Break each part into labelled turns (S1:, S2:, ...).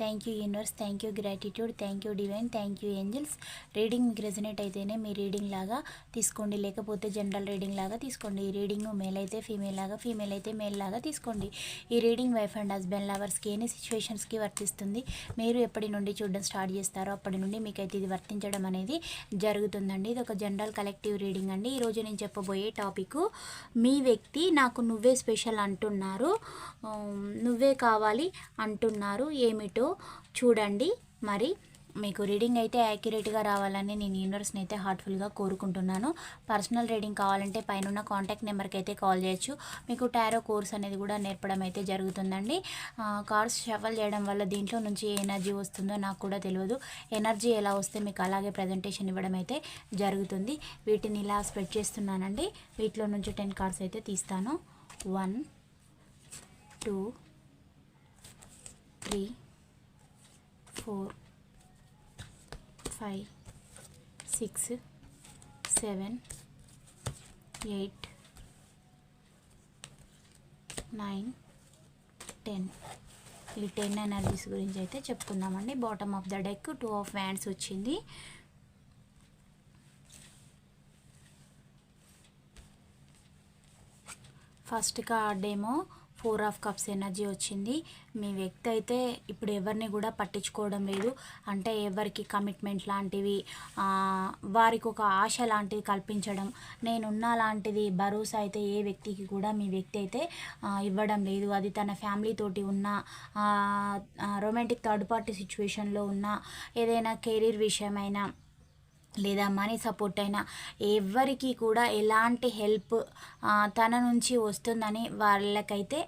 S1: thank you universe thank you gratitude thank you divine thank you angels. Reading మీకు resonate అయితేనే మీ reading లాగా తీసుకోండి లేకపోతే జనరల్ రీడింగ్ లాగా తీసుకోండి. ఈ రీడింగ్ మేల్ అయితే ఫీమేల్ లాగా ఫీమేల్ అయితే మేల్ లాగా తీసుకోండి. ఈ రీడింగ్ వైఫ్ అండ్ హస్బెండ్ లవర్స్కి ఎన్ని సిచ్యువేషన్స్కి వర్తిస్తుంది. మీరు ఎప్పటి నుండి చూడడం స్టార్ట్ చేస్తారో అప్పటి నుండి మీకైతే ఇది వర్తించడం అనేది జరుగుతుందండి. ఇది ఒక జనరల్ కలెక్టివ్ రీడింగ్ అండి. ఈరోజు నేను చెప్పబోయే టాపిక్ మీ వ్యక్తి నాకు నువ్వే స్పెషల్ అంటున్నారు. నువ్వే కావాలి అంటున్నారు. ఏమిటో చూడండి. మరి మీకు రీడింగ్ అయితే యాక్యురేట్గా రావాలని నేను యూనివర్స్ని అయితే హార్ట్ఫుల్గా కోరుకుంటున్నాను. పర్సనల్ రీడింగ్ కావాలంటే పైన కాంటాక్ట్ నెంబర్కి అయితే కాల్ చేయొచ్చు. మీకు టారో కోర్స్ అనేది కూడా నేర్పడం అయితే జరుగుతుందండి. కార్డ్స్ షఫల్ చేయడం వల్ల దీంట్లో నుంచి ఏ ఎనర్జీ వస్తుందో నాకు కూడా తెలియదు. ఎనర్జీ ఎలా వస్తే మీకు అలాగే ప్రజెంటేషన్ ఇవ్వడం అయితే జరుగుతుంది. వీటిని ఇలా స్ప్రెడ్ చేస్తున్నానండి. వీటిలో నుంచి టెన్ కార్డ్స్ అయితే తీస్తాను. One two three four five six seven eight nine ten. ఈ టెన్ ఎనర్జీస్ గురించి అయితే చెప్పుకుందామండి. Bottom of the deck two of wands వచ్చింది. ఫస్ట్ కార్డ్ ఏమో ఫోర్ ఆఫ్ కప్స్ ఎనర్జీ వచ్చింది. మీ వ్యక్తి అయితే ఇప్పుడు ఎవరిని కూడా పట్టించుకోవడం లేదు. అంటే ఎవరికి కమిట్మెంట్ లాంటివి వారికి ఒక ఆశ లాంటివి కల్పించడం నేనున్నా లాంటిది భరోసా అయితే ఏ వ్యక్తికి కూడా మీ వ్యక్తి అయితే ఇవ్వడం లేదు. అది తన ఫ్యామిలీ తోటి ఉన్న రొమాంటిక్ థర్డ్ పార్టీ సిచ్యువేషన్లో ఉన్న ఏదైనా కెరీర్ విషయమైనా లేదా మనీ సపోర్ట్ అయినా ఎవరికి కూడా ఎలాంటి హెల్ప్ తన నుంచి వస్తుందని వాళ్ళకైతే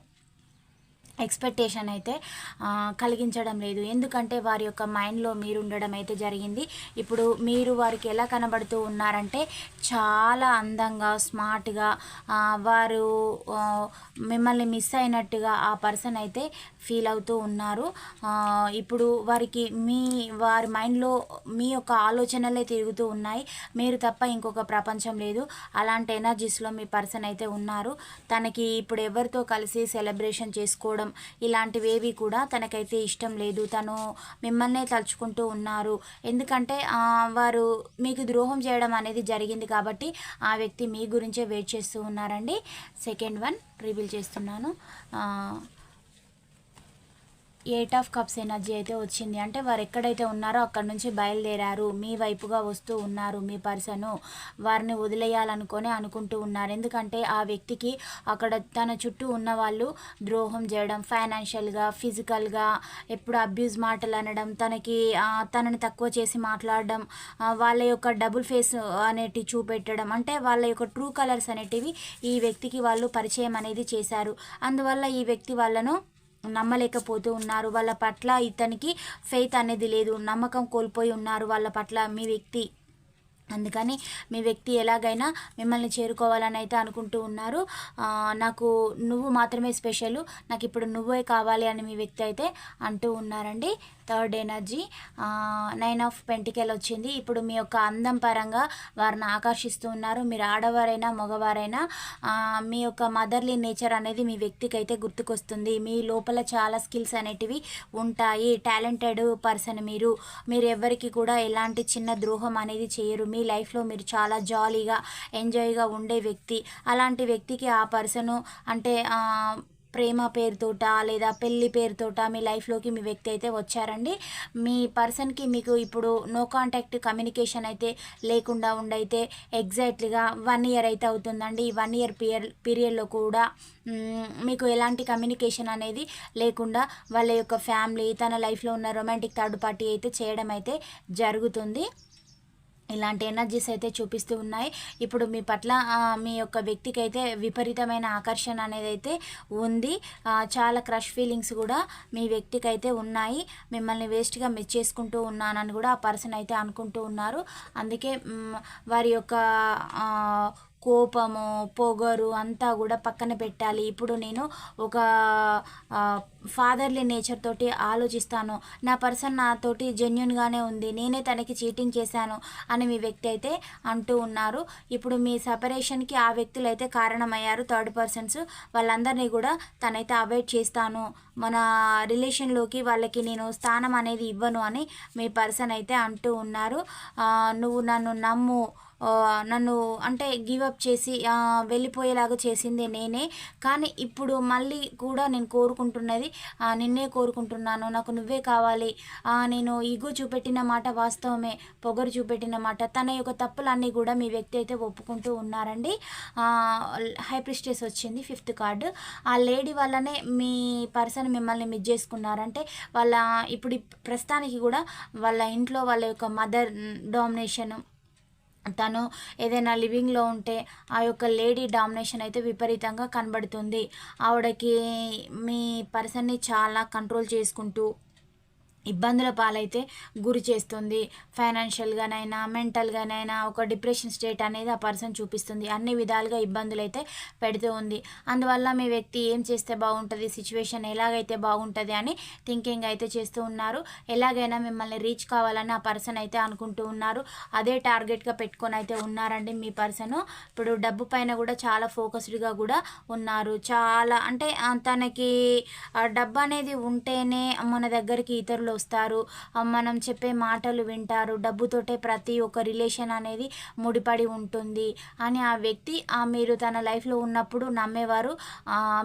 S1: ఎక్స్పెక్టేషన్ అయితే కలిగించడం లేదు. ఎందుకంటే వారి యొక్క మైండ్లో మీరు ఉండడం అయితే జరిగింది. ఇప్పుడు మీరు వారికి ఎలా కనబడుతూ ఉన్నారంటే చాలా అందంగా స్మార్ట్గా వారు మిమ్మల్ని మిస్ అయినట్టుగా ఆ పర్సన్ అయితే ఫీల్ అవుతూ ఉన్నారు. ఇప్పుడు వారికి మీ వారి మైండ్లో మీ యొక్క ఆలోచనలే తిరుగుతూ ఉన్నాయి. మీరు తప్ప ఇంకొక ప్రపంచం లేదు. అలాంటి ఎనర్జీస్లో మీ పర్సన్ అయితే ఉన్నారు. తనకి ఇప్పుడు ఎవరితో కలిసి సెలబ్రేషన్ చేసుకోవడం ఇలాంటివేవి కూడా తనకైతే ఇష్టం లేదు. తను మిమ్మల్నే తలుచుకుంటూ ఉన్నారు. ఎందుకంటే వారు మీకు ద్రోహం చేయడం అనేది జరిగింది కాబట్టి ఆ వ్యక్తి మీ గురించే వెయిట్ చేస్తూ ఉన్నారండి. సెకండ్ వన్ రివీల్ చేస్తున్నాను. ఎయిట్ ఆఫ్ కప్స్ ఎనర్జీ అయితే వచ్చింది. అంటే వారు ఎక్కడైతే ఉన్నారో అక్కడ నుంచి బయలుదేరారు. మీ వైపుగా వస్తూ ఉన్నారు మీ పర్సను. వారిని వదిలేయాలనుకొని అనుకుంటూ ఉన్నారు. ఎందుకంటే ఆ వ్యక్తికి అక్కడ తన చుట్టూ ఉన్న వాళ్ళు ద్రోహం చేయడం ఫైనాన్షియల్గా ఫిజికల్గా ఎప్పుడు అబ్యూజ్ మాటలు అనడం తనకి తనని తక్కువ చేసి మాట్లాడడం వాళ్ళ యొక్క డబుల్ ఫేస్ అనేటివి చూపెట్టడం అంటే వాళ్ళ యొక్క ట్రూ కలర్స్ అనేటివి ఈ వ్యక్తికి వాళ్ళు పరిచయం అనేది చేశారు. అందువల్ల ఈ వ్యక్తి వాళ్ళను నమ్మలేకపోతూ ఉన్నారు. వాళ్ళ పట్ల ఇతనికి ఫెయిత్ అనేది లేదు. నమ్మకం కోల్పోయి ఉన్నారు. వాళ్ళ పట్ల మీ వ్యక్తి అందుకని మీ వ్యక్తి ఎలాగైనా మిమ్మల్ని చేరుకోవాలని అయితే అనుకుంటూ ఉన్నారు. నాకు నువ్వు మాత్రమే స్పెషల్ నాకు ఇప్పుడు నువ్వే కావాలి అని మీ వ్యక్తి అయితే అంటూ ఉన్నారండి. Third energy. Nine of pentacle వచ్చింది. ఇప్పుడు మీ యొక్క అందం పరంగా వారిని ఆకర్షిస్తూ ఉన్నారు. మీరు ఆడవారైనా మగవారైనా మీ యొక్క మదర్లీ నేచర్ అనేది మీ వ్యక్తికి అయితే గుర్తుకొస్తుంది. మీ లోపల చాలా స్కిల్స్ అనేటివి ఉంటాయి. టాలెంటెడ్ పర్సన్ మీరు. మీరు ఎవరికి కూడా ఎలాంటి చిన్న ద్రోహం అనేది చేయరు. మీ మీ లైఫ్లో మీరు చాలా జాలీగా ఎంజాయ్గా ఉండే వ్యక్తి. అలాంటి వ్యక్తికి ఆ పర్సను అంటే ప్రేమ పేరుతోట లేదా పెళ్ళి పేరుతోట మీ లైఫ్లోకి మీ వ్యక్తి అయితే వచ్చారండి. మీ పర్సన్కి మీకు ఇప్పుడు నో కాంటాక్ట్ కమ్యూనికేషన్ అయితే లేకుండా ఉండైతే ఎగ్జాక్ట్లీగా వన్ ఇయర్ అయితే అవుతుందండి. ఈ వన్ ఇయర్ పీరియడ్ పీరియడ్లో కూడా మీకు ఎలాంటి కమ్యూనికేషన్ అనేది లేకుండా వాళ్ళ యొక్క ఫ్యామిలీ తన లైఫ్లో ఉన్న రొమాంటిక్ థర్డ్ పార్టీ అయితే చేయడం అయితే జరుగుతుంది. ఇలాంటి ఎనర్జీస్ అయితే చూపిస్తూ ఉన్నాయి. ఇప్పుడు మీ పట్ల మీ యొక్క వ్యక్తికి అయితే విపరీతమైన ఆకర్షణ అనేది అయితే ఉంది. చాలా క్రష్ ఫీలింగ్స్ కూడా మీ వ్యక్తికి అయితే ఉన్నాయి. మిమ్మల్ని వేస్ట్గా మిస్ చేసుకుంటూ ఉన్నానని కూడా ఆ పర్సన్ అయితే అనుకుంటూ ఉన్నారు. అందుకే వారి యొక్క కోపము పొగరు అంతా కూడా పక్కన పెట్టాలి. ఇప్పుడు నేను ఒక ఫాదర్లీ నేచర్ తోటి ఆలోచిస్తాను. నా పర్సన్ నాతోటి జెన్యున్గానే ఉంది. నేనే తనకి చీటింగ్ చేశాను అని మీ వ్యక్తి అయితే అంటూ ఉన్నారు. ఇప్పుడు మీ సపరేషన్కి ఆ వ్యక్తులు అయితే కారణమయ్యారు. థర్డ్ పర్సన్స్ వాళ్ళందరినీ కూడా తనైతే అవాయిడ్ చేస్తాను. మన రిలేషన్లోకి వాళ్ళకి నేను స్థానం అనేది ఇవ్వను అని మీ పర్సన్ అయితే అంటూ ఉన్నారు. నువ్వు నన్ను నమ్ము. నన్ను అంటే గివప్ చేసి వెళ్ళిపోయేలాగా చేసింది నేనే. కానీ ఇప్పుడు మళ్ళీ కూడా నేను కోరుకుంటున్నది నిన్నే కోరుకుంటున్నాను. నాకు నువ్వే కావాలి. నేను ఈగో చూపెట్టిన మాట వాస్తవమే పొగరు చూపెట్టిన మాట. తన యొక్క తప్పులన్నీ కూడా మీ వ్యక్తి అయితే ఒప్పుకుంటూ ఉన్నారండి. హైప్రిస్టేస్ వచ్చింది ఫిఫ్త్ కార్డు. ఆ లేడీ వల్లనే మీ పర్సన్ మిమ్మల్ని మిస్ చేసుకున్నారంటే వాళ్ళ ఇప్పుడు ప్రస్తుతానికి కూడా వాళ్ళ ఇంట్లో వాళ్ళ యొక్క మదర్ డామినేషన్ తను ఏదైనా లివింగ్లో ఉంటే ఆ యొక్క లేడీ డామినేషన్ అయితే విపరీతంగా కనబడుతుంది. ఆవిడకి మీ పర్సన్ని చాలా కంట్రోల్ చేసుకుంటూ ఇబ్బందుల పాలైతే గురి చేస్తుంది. ఫైనాన్షియల్గానైనా మెంటల్గానైనా ఒక డిప్రెషన్ స్టేట్ అనేది ఆ పర్సన్ చూపిస్తుంది. అన్ని విధాలుగా ఇబ్బందులు అయితే పెడుతూ ఉంది. అందువల్ల మీ వ్యక్తి ఏం చేస్తే బాగుంటుంది? సిచ్యువేషన్ ఎలాగైతే బాగుంటుంది అని థింకింగ్ అయితే చేస్తూ ఉన్నారు. ఎలాగైనా మిమ్మల్ని రీచ్ కావాలని ఆ పర్సన్ అయితే అనుకుంటూ ఉన్నారు. అదే టార్గెట్గా పెట్టుకొని అయితే ఉన్నారండి మీ పర్సన్ ఇప్పుడు డబ్బు పైన కూడా చాలా ఫోకస్డ్గా కూడా ఉన్నారు. చాలా అంటే తనకి డబ్బు అనేది ఉంటేనే మన దగ్గరికి ఇతరులు వస్తారు. మనం చెప్పే మాటలు వింటారు. డబ్బుతోటే ప్రతి ఒక్క రిలేషన్ అనేది ముడిపడి ఉంటుంది అని ఆ వ్యక్తి మీరు తన లైఫ్లో ఉన్నప్పుడు నమ్మేవారు.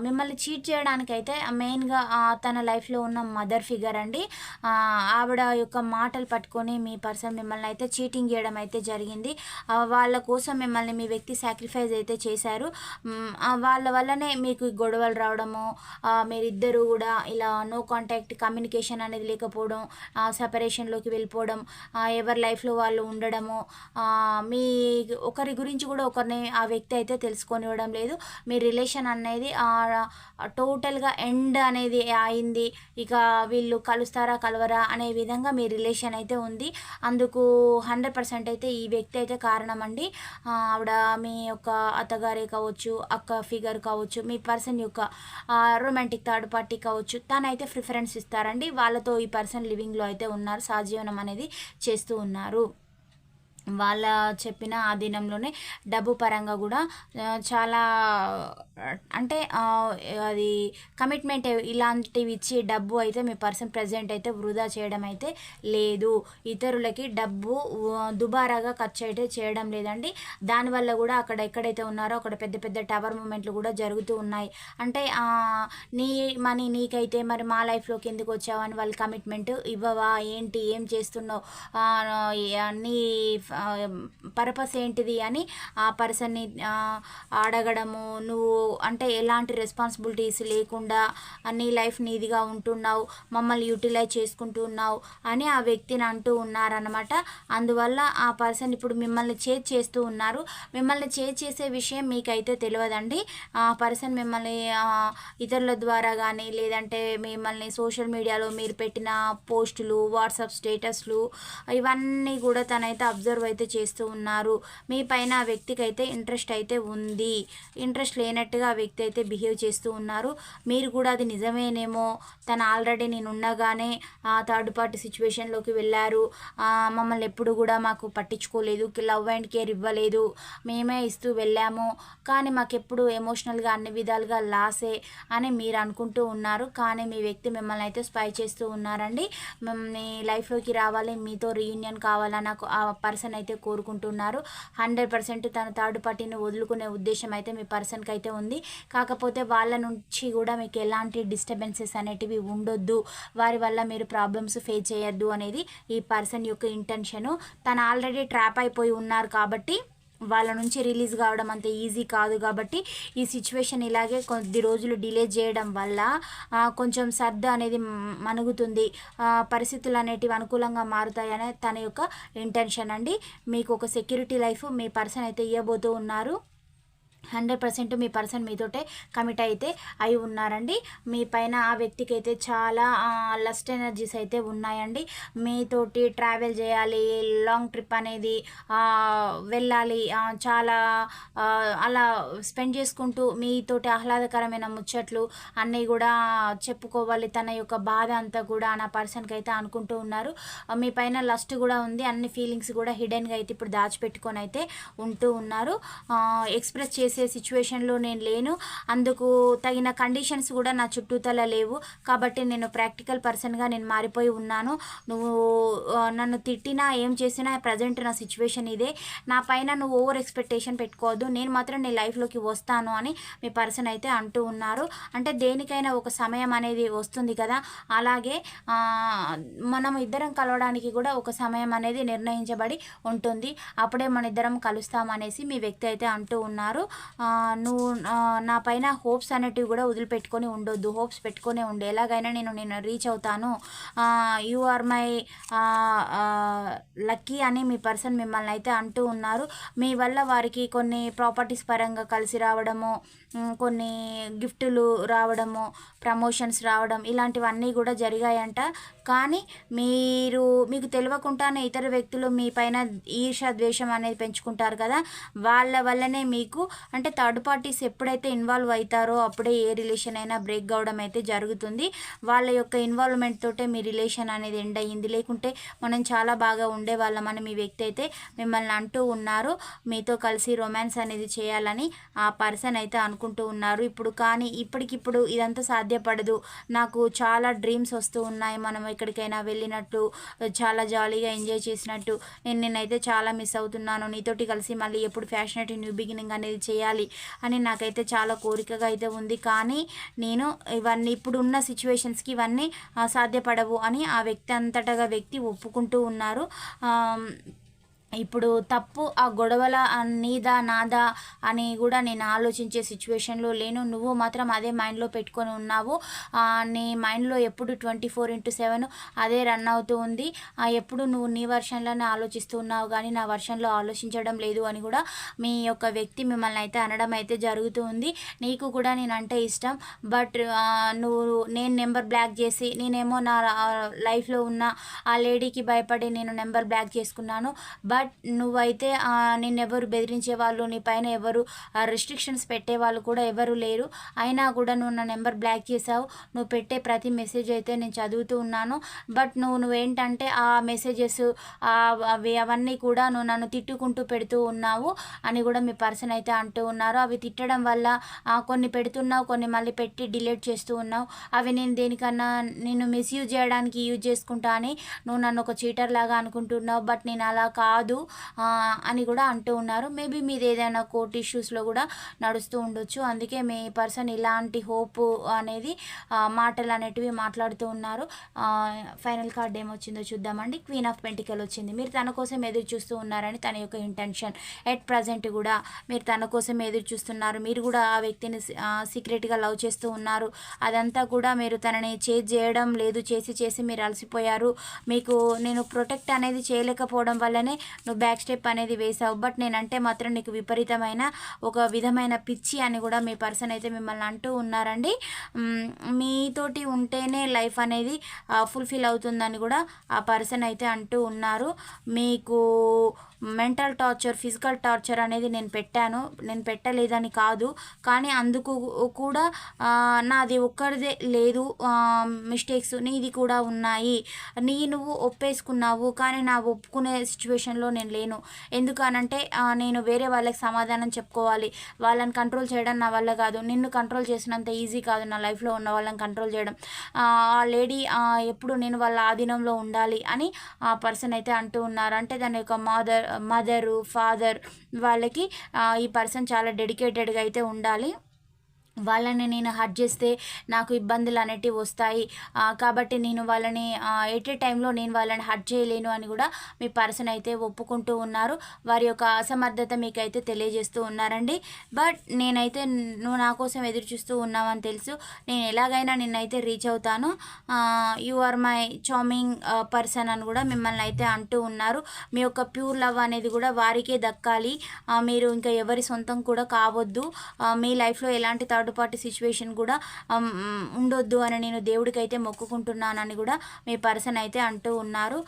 S1: మిమ్మల్ని చీట్ చేయడానికైతే మెయిన్గా తన లైఫ్లో ఉన్న మదర్ ఫిగర్ అండి. ఆవిడ యొక్క మాటలు పట్టుకొని మీ పర్సన్ మిమ్మల్ని అయితే చీటింగ్ చేయడం అయితే జరిగింది. వాళ్ళ కోసం మిమ్మల్ని మీ వ్యక్తి సాక్రిఫైస్ అయితే చేశారు. వాళ్ళ వల్లనే మీకు గొడవలు రావడము మీరిద్దరూ కూడా ఇలా నో కాంటాక్ట్ కమ్యూనికేషన్ అనేది లేకపోతే వెళ్ళిపోవడం సపరేషన్లోకి వెళ్ళిపోవడం ఎవరి లైఫ్లో వాళ్ళు ఉండడము మీ ఒకరి గురించి కూడా ఒకరిని ఆ వ్యక్తి అయితే తెలుసుకొనివ్వడం లేదు. మీ రిలేషన్ అనేది టోటల్గా ఎండ్ అనేది అయింది. ఇక వీళ్ళు కలుస్తారా కలవరా అనే విధంగా మీ రిలేషన్ అయితే ఉంది. అందుకు హండ్రెడ్ పర్సెంట్ అయితే ఈ వ్యక్తి అయితే కారణం అండి ఆవిడ మీ యొక్క అత్తగారే కావచ్చు అక్క ఫిగర్ కావచ్చు మీ పర్సన్ యొక్క రొమాంటిక్ థర్డ్ పార్టీ కావచ్చు తనైతే ప్రిఫరెన్స్ ఇస్తారండి. వాళ్ళతో ఈ పర్సన్ పర్సన్ లివింగ్లో అయితే ఉన్నారు సహజీవనం అనేది చేస్తూ ఉన్నారు. వాళ్ళ చెప్పిన ఆ దినంలోనే డబ్బు పరంగా కూడా చాలా అంటే అది కమిట్మెంట్ ఇలాంటివి ఇచ్చి డబ్బు అయితే మీ పర్సన్ ప్రజెంట్ అయితే వృధా చేయడం అయితే లేదు. ఇతరులకి డబ్బు దుబారాగా ఖర్చు అయితే చేయడం లేదండి. దానివల్ల కూడా అక్కడ ఎక్కడైతే ఉన్నారో అక్కడ పెద్ద పెద్ద టవర్ మూమెంట్లు కూడా జరుగుతూ ఉన్నాయి. అంటే నీ మనీ నీకైతే మరి మా లైఫ్లోకి ఎందుకు వచ్చావు అని వాళ్ళు కమిట్మెంట్ ఇవ్వవా? ఏంటి? ఏం చేస్తున్నావు? నీ పర్పస్ ఏంటిది అని ఆ పర్సన్ని అడగడము నువ్వు అంటే ఎలాంటి రెస్పాన్సిబిలిటీస్ లేకుండా నీ లైఫ్ నీదిగా ఉంటున్నావు మమ్మల్ని యూటిలైజ్ చేసుకుంటున్నావు అని ఆ వ్యక్తిని అంటూ ఉన్నారనమాట అందువల్ల ఆ పర్సన్ ఇప్పుడు మిమ్మల్ని చేజ్ చేస్తూ ఉన్నారు. మిమ్మల్ని చేజ్ చేసే విషయం మీకైతే తెలియదండి. ఆ పర్సన్ మిమ్మల్ని ఇతరుల ద్వారా కానీ లేదంటే మిమ్మల్ని సోషల్ మీడియాలో మీరు పెట్టిన పోస్టులు వాట్సాప్ స్టేటస్లు ఇవన్నీ కూడా తనైతే అబ్జర్వ్ అయితే చేస్తూ ఉన్నారు. మీ పైన ఆ వ్యక్తికి అయితే ఇంట్రెస్ట్ అయితే ఉంది. ఇంట్రెస్ట్ లేనట్టుగా ఆ వ్యక్తి అయితే బిహేవ్ చేస్తూ ఉన్నారు. మీరు కూడా అది నిజమేనేమో. తను ఆల్రెడీ నేను ఉండగానే ఆ థర్డ్ పార్టీ సిచ్యువేషన్లోకి వెళ్ళారు. మమ్మల్ని ఎప్పుడు కూడా మాకు పట్టించుకోలేదు. లవ్ అండ్ కేర్ ఇవ్వలేదు. మేమే ఇస్తూ వెళ్ళాము. కానీ మాకు ఎప్పుడు ఎమోషనల్గా అన్ని విధాలుగా లాసే అని మీరు అనుకుంటూ ఉన్నారు. కానీ మీ వ్యక్తి మిమ్మల్ని అయితే స్పై చేస్తూ ఉన్నారండి. మీ లైఫ్లోకి రావాలి. మీతో రీయూనియన్ కావాలా? నాకు ఆ పర్సన్ అయితే కోరుకుంటున్నారు. హండ్రెడ్ పర్సెంట్ తన థర్డ్ పార్టీని వదులుకునే ఉద్దేశం అయితే మీ పర్సన్కి అయితే ఉంది. కాకపోతే వాళ్ళ నుంచి కూడా మీకు ఎలాంటి డిస్టర్బెన్సెస్ అనేటివి ఉండొద్దు. వారి వల్ల మీరు ప్రాబ్లమ్స్ ఫేస్ చేయొద్దు అనేది ఈ పర్సన్ యొక్క ఇంటెన్షను తను ఆల్రెడీ ట్రాప్ అయిపోయి ఉన్నారు కాబట్టి వాళ్ళ నుంచి రిలీజ్ కావడం అంత ఈజీ కాదు కాబట్టి ఈ సిచ్యువేషన్ ఇలాగే కొద్ది రోజులు డిలే చేయడం వల్ల కొంచెం సర్ద అనేది మనుగుతుంది. పరిస్థితులు అనేటివి అనుకూలంగా మారుతాయనే తన యొక్క ఇంటెన్షన్ అండి. మీకు ఒక సెక్యూరిటీ లైఫ్ మీ పర్సన్ అయితే ఇవ్వబోతూ ఉన్నారు. హండ్రెడ్ పర్సెంట్ మీ పర్సన్ మీతోటే కమిట్ అయితే అయి ఉన్నారండి. మీ పైన ఆ వ్యక్తికి అయితే చాలా లస్ట్ ఎనర్జీస్ అయితే ఉన్నాయండి. మీతోటి ట్రావెల్ చేయాలి లాంగ్ ట్రిప్ అనేది వెళ్ళాలి చాలా అలా స్పెండ్ చేసుకుంటూ మీతోటి ఆహ్లాదకరమైన ముచ్చట్లు అన్నీ కూడా చెప్పుకోవాలి. తన యొక్క బాధ అంతా కూడా నా పర్సన్కి అయితే అనుకుంటూ ఉన్నారు. మీ పైన లస్ట్ కూడా ఉంది. అన్ని ఫీలింగ్స్ కూడా హిడెన్గా అయితే ఇప్పుడు దాచిపెట్టుకొని అయితే ఉంటూ ఉన్నారు. ఎక్స్ప్రెస్ చేసే సిచ్యువేషన్లో నేను లేను. అందుకు తగిన కండిషన్స్ కూడా నా చుట్టూతల లేవు. కాబట్టి నేను ప్రాక్టికల్ పర్సన్గా నేను మారిపోయి ఉన్నాను. నువ్వు నన్ను తిట్టినా ఏం చేసినా ప్రజెంట్ నా సిచ్యువేషన్ ఇదే. నా పైన నువ్వు ఓవర్ ఎక్స్పెక్టేషన్ పెట్టుకోవద్దు. నేను మాత్రం నీ లైఫ్లోకి వస్తాను అని మీ పర్సన్ అయితే అంటూ ఉన్నారు. అంటే దేనికైనా ఒక సమయం అనేది వస్తుంది కదా. అలాగే మనం ఇద్దరం కలవడానికి కూడా ఒక సమయం అనేది నిర్ణయించబడి ఉంటుంది. అప్పుడే మన ఇద్దరం కలుస్తాం అనేసి మీ వ్యక్తి అయితే అంటూ ఉన్నారు. నువ్వు నా పైన హోప్స్ అనేటివి కూడా వదిలిపెట్టుకొని ఉండొద్దు. హోప్స్ పెట్టుకొని ఉండు. ఎలాగైనా నేను నేను రీచ్ అవుతాను. యు ఆర్ మై లక్కీ అని మీ పర్సన్ మిమ్మల్ని అయితే అంటూ ఉన్నారు. మీ వల్ల వారికి కొన్ని ప్రాపర్టీస్ పరంగా కలిసి రావడము కొన్ని గిఫ్టులు రావడము ప్రమోషన్స్ రావడం ఇలాంటివన్నీ కూడా జరిగాయంట. కానీ మీరు మీకు తెలియకుండానే ఇతర వ్యక్తులు మీ పైన ఈర్ష ద్వేషం అనేది పెంచుకుంటారు కదా. వాళ్ళ వల్లనే మీకు అంటే థర్డ్ పార్టీస్ ఎప్పుడైతే ఇన్వాల్వ్ అవుతారో అప్పుడే ఏ రిలేషన్ అయినా బ్రేక్ అవడం అయితే జరుగుతుంది. వాళ్ళ యొక్క ఇన్వాల్వ్మెంట్ తోటే మీ రిలేషన్ అనేది ఎండ్ అయ్యింది. లేకుంటే మనం చాలా బాగా ఉండేవాళ్ళమని మీ వ్యక్తి అయితే మిమ్మల్ని అంటూ ఉన్నారు. మీతో కలిసి రొమాన్స్ అనేది చేయాలని ఆ పర్సన్ అయితే అనుకుంటూ ఉన్నారు. ఇప్పుడు కానీ ఇప్పటికిప్పుడు ఇదంతా సాధ్యపడదు. నాకు చాలా డ్రీమ్స్ వస్తూ ఉన్నాయి. మనం ఎక్కడికైనా వెళ్ళినట్టు చాలా జాలీగా ఎంజాయ్ చేసినట్టు నేను నేనైతే చాలా మిస్ అవుతున్నాను. నీతోటి కలిసి మళ్ళీ ఎప్పుడు ఫ్యాషనెట్ న్యూ బిగినింగ్ అనేది చేయాలి చేయాలి అని నాకైతే చాలా కోరికగా అయితే ఉంది. కానీ నేను ఇవన్నీ ఇప్పుడున్న సిచ్యువేషన్స్కి ఇవన్నీ సాధ్యపడవు అని ఆ వ్యక్తి అంతటగా వ్యక్తి ఒప్పుకుంటూ ఉన్నారు. ఇప్పుడు తప్పు ఆ గొడవల నీదా నాదా అని కూడా నేను ఆలోచించే సిచ్యువేషన్లో లేను. నువ్వు మాత్రం అదే మైండ్లో పెట్టుకొని ఉన్నావు. నీ మైండ్లో ఎప్పుడు ట్వంటీ ఫోర్ ఇంటూ సెవెన్ అదే రన్ అవుతూ ఉంది. ఎప్పుడు నువ్వు నీ వర్షన్లోనే ఆలోచిస్తూ ఉన్నావు కానీ నా వర్షన్లో ఆలోచించడం లేదు అని కూడా మీ యొక్క వ్యక్తి మిమ్మల్ని అయితే అనడం అయితే జరుగుతూ ఉంది. నీకు కూడా నేనంటే ఇష్టం. బట్ నువ్వు నేను నెంబర్ బ్లాక్ చేసి నేనేమో నా లైఫ్లో ఉన్న ఆ లేడీకి భయపడి నేను నెంబర్ బ్లాక్ చేసుకున్నాను. బట్ నువ్వైతే నిన్నెవరు బెదిరించే వాళ్ళు నీ పైన ఎవరు రిస్ట్రిక్షన్స్ పెట్టే వాళ్ళు కూడా ఎవరు లేరు. అయినా కూడా నువ్వు నా నెంబర్ బ్లాక్ చేసావు నువ్వు పెట్టే ప్రతి మెసేజ్ అయితే నేను చదువుతూ ఉన్నాను. బట్ నువ్వు నువ్వేంటంటే ఆ మెసేజెస్ అవి అవన్నీ కూడా నువ్వు నన్ను తిట్టుకుంటూ పెడుతూ ఉన్నావు అని కూడా మీ పర్సన్ అయితే అంటూ ఉన్నారు. అవి తిట్టడం వల్ల కొన్ని పెడుతున్నావు కొన్ని మళ్ళీ పెట్టి డిలీట్ చేస్తూ ఉన్నావు. అవి నేను దేనికన్నా నేను మిస్యూజ్ చేయడానికి యూజ్ చేసుకుంటా అని నువ్వు నన్ను ఒక చీటర్ లాగా అనుకుంటున్నావు. బట్ నేను అలా కాదు. కాదు అని కూడా అంటూ ఉన్నారు. మేబీ మీది ఏదైనా కోర్ట్ ఇష్యూస్లో కూడా నడుస్తూ ఉండొచ్చు. అందుకే మీ పర్సన్ ఇలాంటి హోప్ అనేది మాటలు అనేటివి మాట్లాడుతూ ఉన్నారు. ఫైనల్ కార్డ్ ఏమొచ్చిందో చూద్దామండి. క్వీన్ ఆఫ్ పెంటికల్ వచ్చింది. మీరు తన కోసం ఎదురు చూస్తూ ఉన్నారని తన యొక్క ఇంటెన్షన్ ఎట్ ప్రజెంట్ కూడా మీరు తన కోసం ఎదురు చూస్తున్నారు. మీరు కూడా ఆ వ్యక్తిని సీక్రెట్గా లవ్ చేస్తూ ఉన్నారు. అదంతా కూడా మీరు తనని చేజ్ చేయడం లేదు. చేసి చేసి మీరు అలసిపోయారు. మీకు నేను ప్రొటెక్ట్ అనేది చేయలేకపోవడం వల్లనే నువ్వు బ్యాక్ స్టెప్ అనేది వేసావు బట్ నేనంటే మాత్రం నీకు విపరీతమైన ఒక విధమైన పిచ్చి అని కూడా మీ పర్సన్ అయితే మిమ్మల్ని అంటూ ఉన్నారండి. మీతోటి ఉంటేనే లైఫ్ అనేది ఫుల్ఫిల్ అవుతుందని కూడా ఆ పర్సన్ అయితే అంటూ ఉన్నారు. మీకు మెంటల్ టార్చర్ ఫిజికల్ టార్చర్ అనేది నేను పెట్టాను. నేను పెట్టలేదని కాదు. కానీ అందుకు కూడా నాది ఒక్కరిదే లేదు. మిస్టేక్స్ నీది కూడా ఉన్నాయి. నీ నువ్వు ఒప్పేసుకున్నావు. కానీ నా ఒప్పుకునే సిచ్యువేషన్లో నేను లేను. ఎందుకనంటే నేను వేరే వాళ్ళకి సమాధానం చెప్పుకోవాలి. వాళ్ళని కంట్రోల్ చేయడం నా వల్ల కాదు. నిన్ను కంట్రోల్ చేసినంత ఈజీ కాదు నా లైఫ్లో ఉన్న వాళ్ళని కంట్రోల్ చేయడం. ఆ లేడీ ఎప్పుడు నేను వాళ్ళ ఆధీనంలో ఉండాలి అని ఆ పర్సన్ అయితే అంటూ ఉన్నారు. అంటే దాని యొక్క మాదర్ మదరు ఫాదర్ వాళ్ళకి ఈ పర్సన్ చాలా డెడికేటెడ్గా అయితే ఉండాలి. వాళ్ళని నేను హర్ట్ చేస్తే నాకు ఇబ్బందులు అనేటివి వస్తాయి. కాబట్టి నేను వాళ్ళని ఎట్ ఏ టైంలో నేను వాళ్ళని హర్ట్ చేయలేను అని కూడా మీ పర్సన్ అయితే ఒప్పుకుంటూ ఉన్నారు. వారి యొక్క అసమర్థత మీకైతే తెలియజేస్తూ ఉన్నారండి. బట్ నేనైతే నువ్వు నా కోసం ఎదురు చూస్తూ ఉన్నావని తెలుసు. నేను ఎలాగైనా నిన్నైతే రీచ్ అవుతాను. You are my charming person అని కూడా మిమ్మల్ని అయితే అంటూ ఉన్నారు. మీ యొక్క ప్యూర్ లవ్ అనేది కూడా వారికే దక్కాలి. మీరు ఇంకా ఎవరి సొంతం కూడా కావద్దు. మీ లైఫ్లో ఎలాంటి థర్డ్ పార్టీ సిచ్యువేషన్ కూడా ఉండొద్దు అని నేను దేవుడికి అయితే మొక్కుకుంటున్నానని కూడా మీ పర్సన్ అయితే అంటూ ఉన్నారు.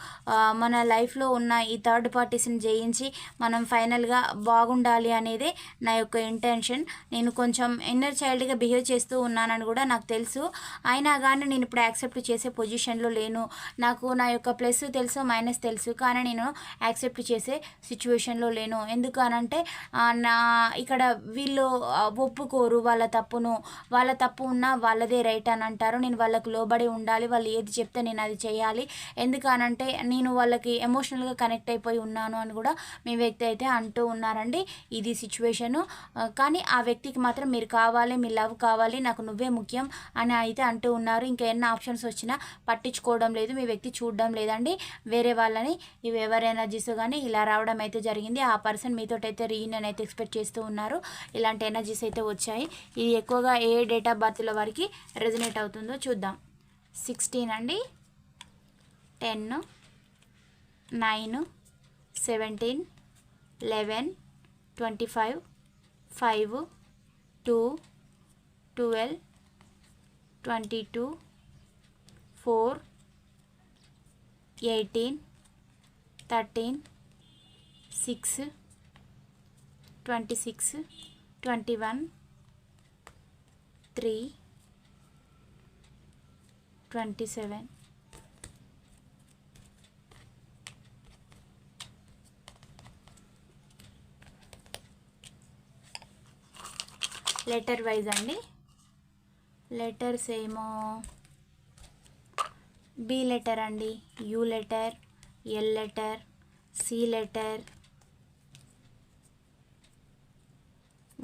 S1: మన లైఫ్లో ఉన్న ఈ థర్డ్ పార్టీస్ని జయించి మనం ఫైనల్గా బాగుండాలి అనేదే నా యొక్క ఇంటెన్షన్ నేను కొంచెం ఇన్నర్ చైల్డ్గా బిహేవ్ చేస్తూ ఉన్నానని కూడా నాకు తెలుసు. అయినా కానీ నేను ఇప్పుడు యాక్సెప్ట్ చేసే పొజిషన్లో లేను. నాకు నా యొక్క ప్లస్ తెలుసు మైనస్ తెలుసు. కానీ నేను యాక్సెప్ట్ చేసే సిచ్యువేషన్లో లేను. ఎందుకు అనంటే నా ఇక్కడ వీళ్ళు ఒప్పుకోరు వాళ్ళ తప్పును వాళ్ళ తప్పు ఉన్నా వాళ్ళదే రైట్ అని అంటారు. నేను వాళ్ళకు లోబడి ఉండాలి వాళ్ళు ఏది చెప్తే నేను అది చేయాలి. ఎందుకనంటే నేను వాళ్ళకి ఎమోషనల్గా కనెక్ట్ అయిపోయి ఉన్నాను అని కూడా మీ వ్యక్తి అయితే అంటూ ఉన్నారండి. ఇది సిచ్యువేషను కానీ ఆ వ్యక్తికి మాత్రం మీరు కావాలి మీ లవ్ కావాలి నాకు నువ్వే ముఖ్యం అని అయితే అంటూ ఉన్నారు. ఇంకా ఎన్ని ఆప్షన్స్ వచ్చినా పట్టించుకోవడం లేదు మీ వ్యక్తి చూడడం లేదండి. వేరే వాళ్ళని ఇవి ఎవరి ఎనర్జీస్ కానీ ఇలా రావడం అయితే జరిగింది. ఆ పర్సన్ మీతో అయితే రీయూనియన్ అయితే ఎక్స్పెక్ట్ చేస్తూ ఉన్నారు. ఇలాంటి ఎనర్జీస్ అయితే వచ్చాయి. ఇది ఎక్కువగా ఏ డేట్ ఆఫ్ బర్త్ల వారికి రెజనేట్ అవుతుందో చూద్దాం. సిక్స్టీన్ అండి. Ten nine seventeen eleven twenty five five two twelve twenty two four eighteen thirteen six twenty six twenty one three twenty seven letter wise అండి. లెటర్స్ ఏమో బి లెటర్ అండి. U letter L letter C letter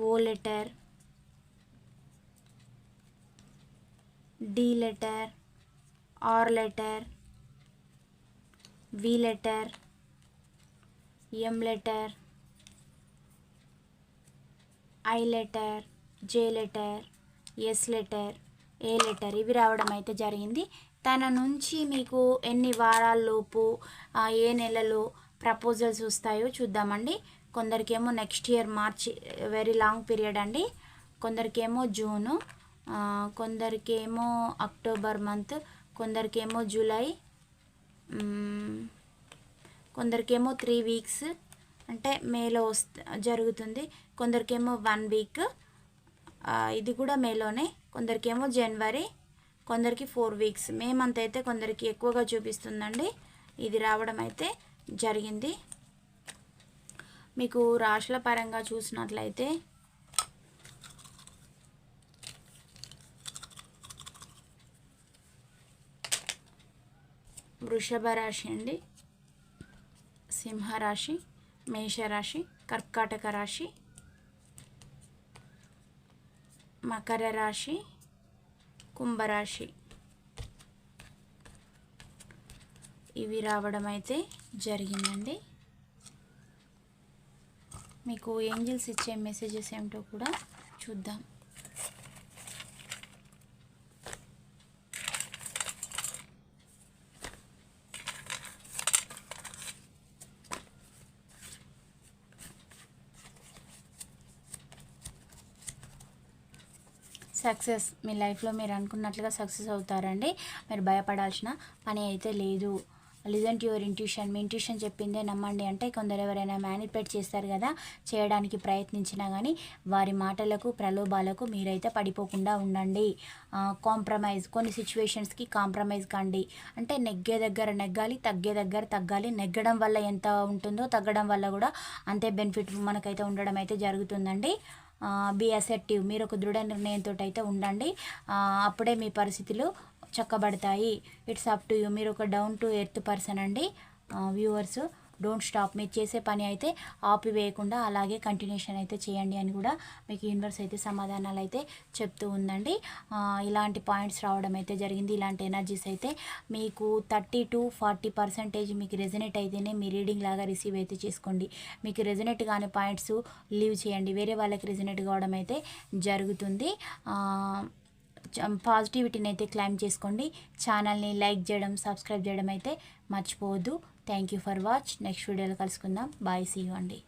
S1: O letter D letter R letter V letter M letter I letter J letter S letter A letter ఇవి రావడం అయితే జరిగింది. తన నుంచి మీకు ఎన్ని వారాల్లోపు ఏ నెలలో ప్రపోజల్స్ వస్తాయో చూద్దామండి. కొందరికేమో next year March very long period అండి. కొందరికేమో జూను. కొందరికేమో అక్టోబర్ మంత్ కొందరికేమో జూలై కొందరికేమో త్రీ వీక్స్ అంటే మేలో వస్త జరుగుతుంది. కొందరికేమో వన్ వీక్ ఇది కూడా మేలోనే. కొందరికేమో జనవరి కొందరికి ఫోర్ వీక్స్. మే మంత్ అయితే కొందరికి ఎక్కువగా చూపిస్తుందండి. ఇది రావడం అయితే జరిగింది. మీకు రాశుల పరంగా చూసినట్లయితే వృషభ రాశి అండి. సింహరాశి మేషరాశి కర్కాటక రాశి మకర రాశి కుంభరాశి. ఇవి రావడం అయితే జరిగిందండి. మీకు ఏంజిల్స్ ఇచ్చే మెసేజెస్ ఏమిటో కూడా చూద్దాం. సక్సెస్ మీ లైఫ్లో మీరు అనుకున్నట్లుగా సక్సెస్ అవుతారండి. మీరు భయపడాల్సిన పని అయితే లేదు. Listen to your intuition. Me intuition చెప్పిందే నమ్మండి అంటే కొందరు ఎవరైనా మ్యానిపేట్ చేస్తారు కదా చేయడానికి ప్రయత్నించినా కానీ వారి మాటలకు ప్రలోభాలకు మీరైతే పడిపోకుండా ఉండండి. కాంప్రమైజ్ కొన్ని సిచ్యువేషన్స్కి కాంప్రమైజ్ కండి. అంటే నెగ్గే దగ్గర నెగ్గాలి తగ్గే దగ్గర తగ్గాలి. నెగ్గడం వల్ల ఎంత ఉంటుందో తగ్గడం వల్ల కూడా అంతే బెనిఫిట్ మనకైతే ఉండడం అయితే జరుగుతుందండి. బీ అసెప్టివ్ మీరు ఒక దృఢ నిర్ణయంతో అయితే ఉండండి అప్పుడే మీ పరిస్థితులు చక్కబడతాయి. ఇట్స్ అప్ టు యూ మీరు ఒక డౌన్ టు ఎర్త్ పర్సన్ అండి వ్యూవర్స్ డోంట్ స్టాప్ మీరు చేసే పని అయితే ఆపివేయకుండా అలాగే కంటిన్యూషన్ అయితే చేయండి అని కూడా మీకు యూనివర్స్ అయితే సమాధానాలు అయితే చెప్తూ ఉందండి. ఇలాంటి పాయింట్స్ రావడం అయితే జరిగింది. ఇలాంటి ఎనర్జీస్ అయితే మీకు థర్టీ టు ఫార్టీ పర్సెంటేజ్ మీకు రెజనేట్ అయితేనే మీ రీడింగ్ లాగా రిసీవ్ అయితే చేసుకోండి. మీకు రెజనేట్ కాని పాయింట్స్ లీవ్ చేయండి. వేరే వాళ్ళకి రెజనేట్ కావడం అయితే జరుగుతుంది. పాజిటివిటీని అయితే క్లైమ్ చేసుకోండి. ఛానల్ని లైక్ చేయడం సబ్స్క్రైబ్ చేయడం అయితే మర్చిపోవద్దు. Thank you for watch next వీడియోలో కలుసుకుందాం. బాయ్ సీ యూ అండి.